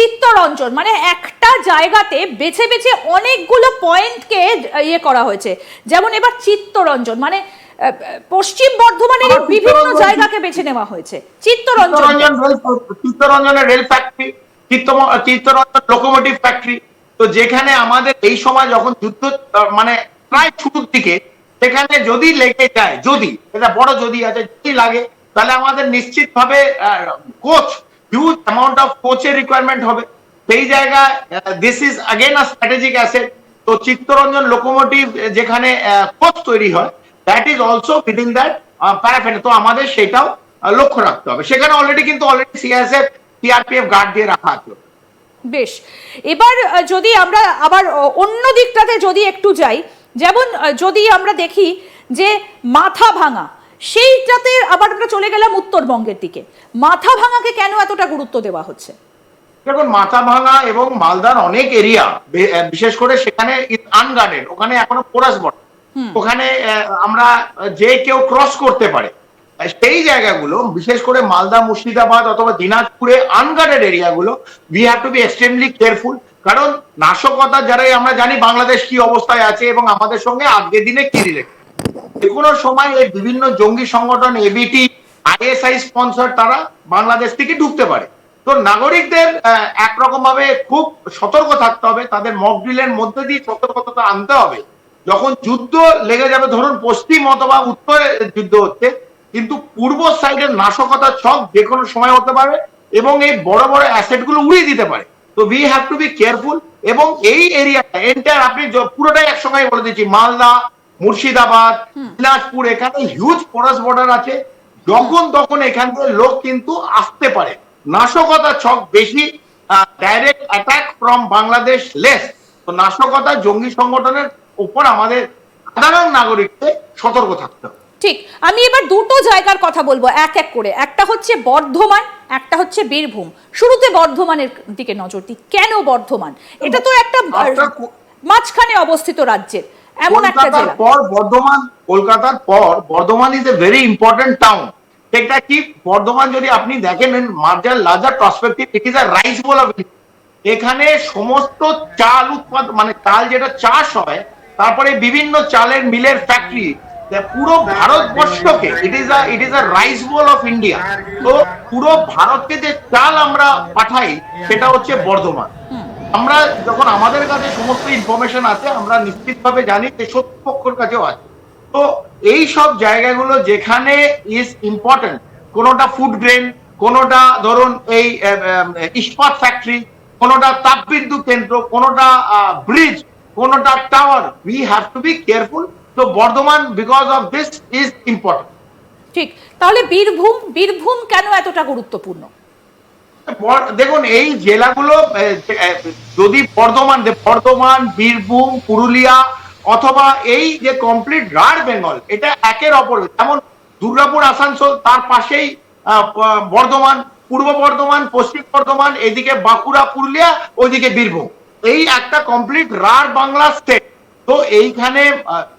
চিত্তরঞ্জন মানে একটা জায়গাতে বেছে বেছে অনেকগুলো পয়েন্টকে ইয়ে করা হয়েছে। যেমন এবার চিত্তরঞ্জন মানে পশ্চিম বর্ধমানের বিভিন্ন জায়গাকে বেছে নেওয়া হয়েছে। Chittaranjan. Chittaranjan চিত্তরঞ্জনের rail factory Chittaranjan locomotive factory তো যেখানে আমাদের এই সময় যখন যুদ্ধ মানে প্রায় শুরুর দিকে সেখানে যদি লেগে যায় যদি এটা বড় যদি আছে যদি লাগে তাহলে আমাদের নিশ্চিত ভাবে কোচ হিউজ অ্যামাউন্ট অফ কোচের রিকোয়ারমেন্ট হবে। সেই জায়গায় this is again a strategic asset তো চিত্তরঞ্জন লোকোমোটিভ যেখানে কোচ তৈরি হয় that is also within that প্যারাফেন তো আমাদের সেটাও লক্ষ্য রাখতে হবে। সেখানে অলরেডি কিন্তু অলরেডি সিএসএফ সিআরপিএফ গার্ড দিয়ে রাখা আছে। বেশ। এবার যদি আমরা আবার অন্য দিকটাতে যদি একটু যাই, যেমন যদি আমরা দেখি যে মাথা ভাঙা সেইটাতে আবার আমরা চলে গেলাম উত্তরবঙ্গের দিকে। মাথা ভাঙাকে কেন এতটা গুরুত্ব দেওয়া হচ্ছে? দেখুন মাথা ভাঙা এবং মালদার অনেক এরিয়া বিশেষ করে সেখানে আনগার্ডেড ওখানে এখনও পোরাস বটে। ওখানে আমরা যে কেউ ক্রস করতে পারে সেই জায়গাগুলো বিশেষ করে মালদা মুর্শিদাবাদ অথবা দিনাজপুরে unguarded এরিয়াগুলো we have to be extremely careful কারণ নাশকতা যারাই আমরা জানি বাংলাদেশ কি অবস্থায় আছে এবং আমাদের সঙ্গে আজকের দিনে কি রিলেটেড কোনো সময় এই বিভিন্ন জঙ্গি সংগঠন এবিটি আইএসআই স্পন্সর তারা বাংলাদেশ থেকে ঢুকতে পারে। তো নাগরিকদের একরকম ভাবে খুব সতর্ক থাকতে হবে, তাদের মক ড্রিলের মধ্যে দিয়ে সতর্কতা আনতে হবে। যখন যুদ্ধ লেগে যাবে, ধরুন পশ্চিম অথবা উত্তরে যুদ্ধ হচ্ছে, কিন্তু পূর্ব সাইডের নাশকতা ছক যে কোনো সময় হতে পারে এবং এই বড় বড় অ্যাসেটগুলো উড়িয়ে দিতে পারে। তো we have to be careful এবং এই এরিয়াটা এন্টার আপনি পুরোটাই একসঙ্গে বলে দিচ্ছি, মালদা মুর্শিদাবাদ দিনাজপুর এখানে হিউজ ফরেস্ট বর্ডার আছে। যখন তখন এখান থেকে লোক কিন্তু আসতে পারে। নাশকতা ছক বেশি direct attack from Bangladesh less তো নাশকতা জঙ্গি সংগঠনের উপর আমাদের সাধারণ নাগরিককে সতর্ক থাকতে হবে। ঠিক আমি এবার দুটো জায়গার কথা বলব এক এক করে। একটা হচ্ছে বর্ধমান একটা হচ্ছে বীরভূম। শুরুতে বর্ধমানের দিকে নজর দিই। কেন বর্ধমান? এটা তো একটা আহ, মাঝখানে অবস্থিত রাজ্যের। এমন একটা জেলা। পর বর্ধমান কলকাতার পর Bardhaman is a very important town সেটা কি বর্ধমান যদি আপনি দেখেন merger larger prospective it is a rice bowl of এখানে সমস্ত চাল উৎপাদ মানে চাল যেটা চাষ হয় তারপরে বিভিন্ন চালের মিলের ফ্যাক্টরি পুরো ভারতবর্ষকে it is a it is a rice bowl of India তো পুরো ভারতকে যে চাল আমরা পাঠাই সেটা হচ্ছে বর্ধমান। আমরা যখন আমাদের কাছে সমস্ত ইনফরমেশন আছে, আমরা নিশ্চিতভাবে জানি যে শত্রুপক্ষের কাছেও আছে। তো এই সব জায়গাগুলো যেখানে ইজ ইম্পর্টেন্ট কোনোটা ফুড গ্রেন কোনোটা ধরুন এই ইস্পাত ফ্যাক্টরি কোনোটা তাপবিদ্যুৎ কেন্দ্র, কোনোটা ব্রিজ কোনোটা tower we have to be careful তো Bardhaman because of this is important ঠিক। তাহলে বীরভূম বীরভূম কেন এতটা গুরুত্বপূর্ণ? দেখুন, এই জেলাগুলো যদি বর্ধমান বর্ধমান, বীরভূম, পুরুলিয়া, অথবা এই যে কমপ্লিট রাঢ় বেঙ্গল, এটা একের অপর যেমন দুর্গাপুর, আসানসোল, তার পাশেই বর্ধমান, পূর্ব বর্ধমান, পশ্চিম বর্ধমান, এদিকে বাঁকুড়া, পুরুলিয়া, ওইদিকে বীরভূম। এই একটা কমপ্লিট রাঢ় বাংলা স্টেট তো এইখানে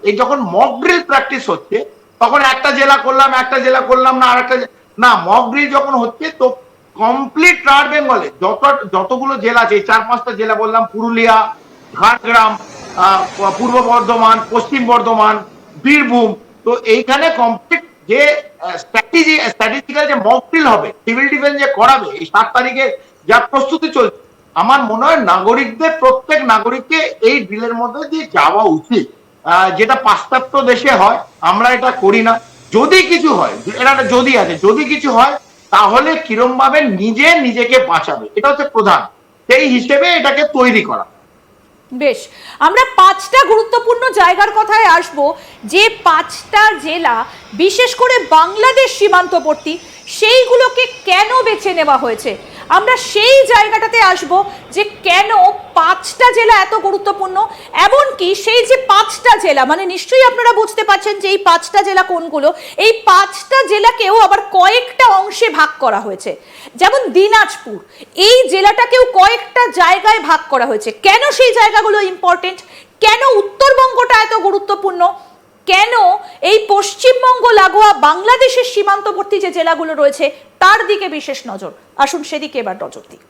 এই যখন মক ড্রিল প্র্যাকটিস হচ্ছে, তখন একটা জেলা করলাম, একটা জেলা করলাম না আর একটা না মক ড্রিল যখন হচ্ছে, তো কমপ্লিট রাঢ় বেঙ্গলে যত, যতগুলো জেলা আছে চার পাঁচটা জেলা বললাম, পুরুলিয়া, ঝাড়গ্রাম পূর্ব বর্ধমান, পশ্চিম বর্ধমান, বীরভূম, তো এইখানে কমপ্লিট যে স্ট্র্যাটেজি স্ট্র্যাটেজিক্যাল যে মক ড্রিল হবে সিভিল ডিফেন্স যে করাবে, এই সাত তারিখে যা প্রস্তুতি চলছে, আমার মনে হয় নাগরিকদের, প্রত্যেক নাগরিককে এই ড্রিলের মধ্যে দিয়ে যাওয়া উচিত। যেটা পাশ্চাত্য দেশে হয়, আমরা এটা করি না। যদি কিছু হয় এটা যদি আছে, যদি কিছু হয় তাহলে কিরম ভাবে নিজে নিজেকে বাঁচাবে? এটা হচ্ছে প্রধান। সেই হিসেবে এটাকে তৈরি করা। বেশ, আমরা পাঁচটা গুরুত্বপূর্ণ জায়গার কথায় আসব। যে পাঁচটা জেলা, বিশেষ করে বাংলাদেশ সীমান্তবর্তী, সেইগুলোকে কেন বেছে নেওয়া হয়েছে? আমরা সেই জায়গাটাতে আসব যে কেন পাঁচটা জেলা এত গুরুত্বপূর্ণ এমনকি সেই যে পাঁচটা জেলা মানে নিশ্চয়ই আপনারা বুঝতে পারছেন যে এই পাঁচটা জেলা কোনগুলো? এই পাঁচটা জেলাকেও আবার কয়েকটা অংশে ভাগ করা হয়েছে। যেমন দিনাজপুর, এই জেলাটাকেও কয়েকটা জায়গায় ভাগ করা হয়েছে। কেন সেই জায়গাগুলো ইম্পর্টেন্ট কেন উত্তরবঙ্গটা এত গুরুত্বপূর্ণ? কেন এই পশ্চিমবঙ্গ, লাগোয়া, বাংলাদেশের সীমান্তবর্তী যে জেলাগুলো রয়েছে, তার দিকে বিশেষ নজর? আসুন সেদিকে এবার নজর দিই।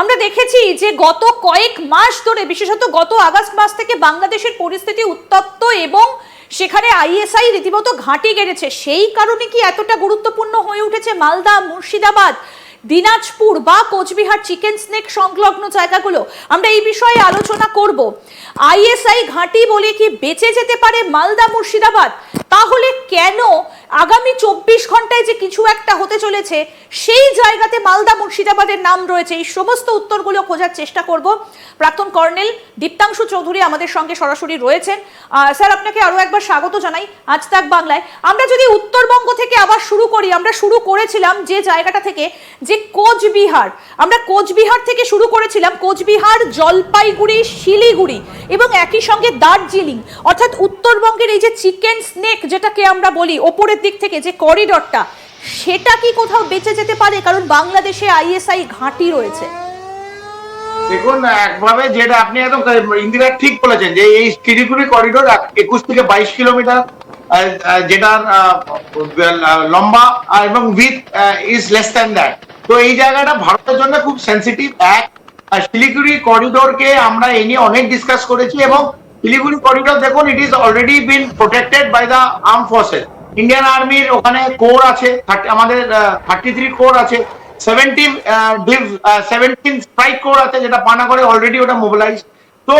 আমরা দেখেছি যে গত কয়েক মাস ধরে, বিশেষত গত আগস্ট মাস থেকে বাংলাদেশের পরিস্থিতি উত্তপ্ত এবং সেখানে আইএসআই রীতিমতো ঘাঁটি গেড়েছে। সেই কারণে কি এতটা গুরুত্বপূর্ণ হয়ে উঠেছে মালদা, মুর্শিদাবাদ, দিনাজপুর বা কোচবিহার চিকেন স্নেক সংলগ্ন জায়গাগুলো? আমরা এই বিষয়ে আলোচনা করব। আইএসআই ঘাঁটি বলে কি বেঁচে যেতে পারে মালদা, মুর্শিদাবাদ? তাহলে কেন আগামী চব্বিশ ঘন্টায় যে কিছু একটা হতে চলেছে, সেই জায়গাতে মালদা মুর্শিদাবাদের নাম রয়েছে। এই সমস্ত উত্তরগুলো খোঁজার চেষ্টা করব। প্রাক্তন কর্নেল দীপ্তাংশু চৌধুরী আমাদের সঙ্গে সরাসরি রয়েছেন। স্যার, আপনাকে আরও একবার স্বাগত জানাই আজ তাক বাংলায়। আমরা যদি উত্তরবঙ্গ থেকে আবার শুরু করি, আমরা শুরু করেছিলাম যে জায়গাটা থেকে, যে কোচবিহার। আমরা কোচবিহার থেকে শুরু করেছিলাম, কোচবিহার, জলপাইগুড়ি, শিলিগুড়ি এবং একই সঙ্গে দার্জিলিং। অর্থাৎ উত্তরবঙ্গের এই যে চিকেন স্নেক, যেটাকে আমরা বলি ওপরের দিক থেকে যে করিডরটা, সেটা কি কোথাও বেঁচে যেতে পারে? কারণ বাংলাদেশে আইএসআই ঘাঁটি রয়েছে। দেখুন, একভাবে যেটা আপনি একদম ইন্দিরা ঠিক বলেছেন যে এই শিলিগুড়ি করিডোর একুশ থেকে বাইশ কিলোমিটার যেটার লম্বা এবং with is less than that তো এই জায়গাটা ভারতের জন্য খুব সেন্সিটিভ এক। শিলিগুড়ি করিডোরকে আমরা এই নিয়ে অনেক ডিসকাস করেছি এবং শিলিগুড়ি করিডোর দেখুন it is already been protected by the arm forces Indian আর্মির ওখানে কোর আছে আমাদের থার্টি থ্রি কোর আছে সেভেন্টিন সেভেন্টিন স্ট্রাইক কোর আছে যেটা অলরেডি ওটা মোবিলাইজ তো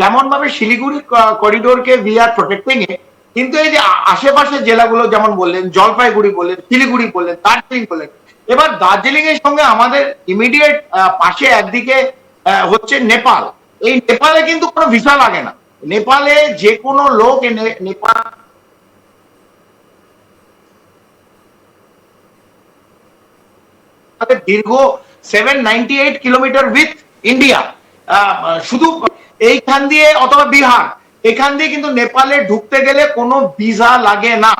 যেমন ভাবে শিলিগুড়ি করিডোরকে ভি আর প্রোটেক্টিং এ, কিন্তু এই যে আ- আশেপাশের জেলাগুলো যেমন বললেন, জলপাইগুড়ি বললেন, শিলিগুড়ি বললেন, দার্জিলিং বললেন, এবার দার্জিলিং এর সঙ্গে আমাদের ইমিডিয়েট পাশে একদিকে হচ্ছে নেপাল। এই নেপালে কিন্তু কোনো ভিসা লাগে না। নেপালে যে কোনো লোক নেপাল দীর্ঘ seven ninety eight kilometre with India শুধু এইখান দিয়ে অথবা বিহার এখান দিয়ে কিন্তু নেপালে ঢুকতে গেলে কোনো ভিসা লাগে না।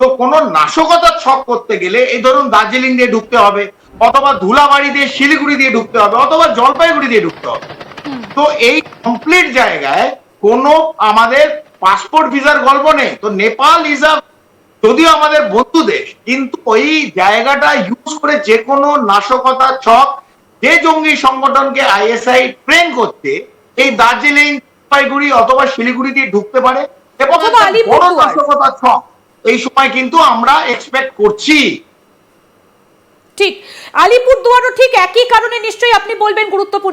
তো কোনো নাশকতার ছক করতে গেলে এই ধরুন দার্জিলিং দিয়ে ঢুকতে হবে অথবা ধুলাবাড়ি দিয়ে শিলিগুড়ি দিয়ে ঢুকতে হবে অথবা জলপাইগুড়ি দিয়ে ঢুকতে হবে। তো এই কমপ্লিট জায়গায় কোনো আমাদের পাসপোর্ট ভিসার গল্প নেই। তো নেপাল ইজ আ যদিও আমাদের বন্ধু দেশ কিন্তু ওই জায়গাটা ইউজ করে যে কোনো নাশকতা ছক যে জঙ্গি সংগঠনকে আইএসআই ট্রেন করতে এই দার্জিলিং জলপাইগুড়ি অথবা শিলিগুড়ি দিয়ে ঢুকতে পারে এবং বড় নাশকতা ছক এই সময় কিন্তু আমরা এক্সপেক্ট করছি। ঠিক আলিপুরদুয়ারও ঠিক একই কারণে নিশ্চয়ই আপনি বলবেন গুরুত্বপূর্ণ।